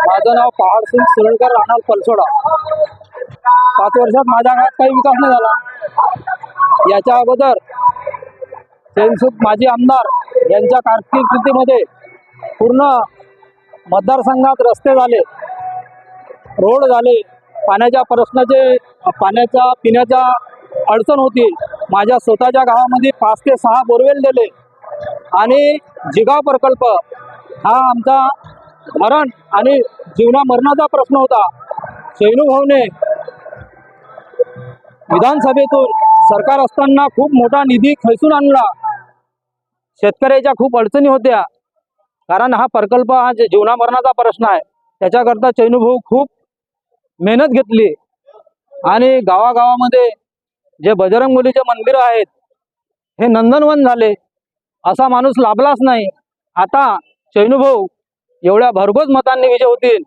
माझं नाव पहाड सिंग सुरळकर राहणार पलसोडा. पाच वर्षात माझ्या गावात काही विकास नाही झाला. याच्या अगोदर सेनसुख माजी आमदार यांच्या कारकिर्दीमध्ये पूर्ण मतदारसंघात रस्ते झाले रोड झाले पाण्याच्या प्रश्नाचे पाण्याच्या पिण्याच्या अडचण होती. माझ्या स्वतःच्या गावामध्ये पाच ते सहा बोरवेल दिले. आणि जिगाव प्रकल्प हा आमचा मरण आणि जीवना मरणाचा प्रश्न होता. शैनू विधानसभेतून सरकार असताना खूप मोठा निधी खैसून आणला. शेतकऱ्याच्या खूप अडचणी होत्या. कारण हा प्रकल्प हा जीवनामरणाचा जीवना मरणाचा प्रश्न आहे. त्याच्याकरता चैनूभाऊ खूप मेहनत घेतली. आणि गावागावामध्ये जे बजरंग मुलीचे मंदिर आहेत हे नंदनवन झाले. असा माणूस लाभलाच नाही. आता चैनूभाऊ एवढ्या भरघोस मतांनी विजय होतील.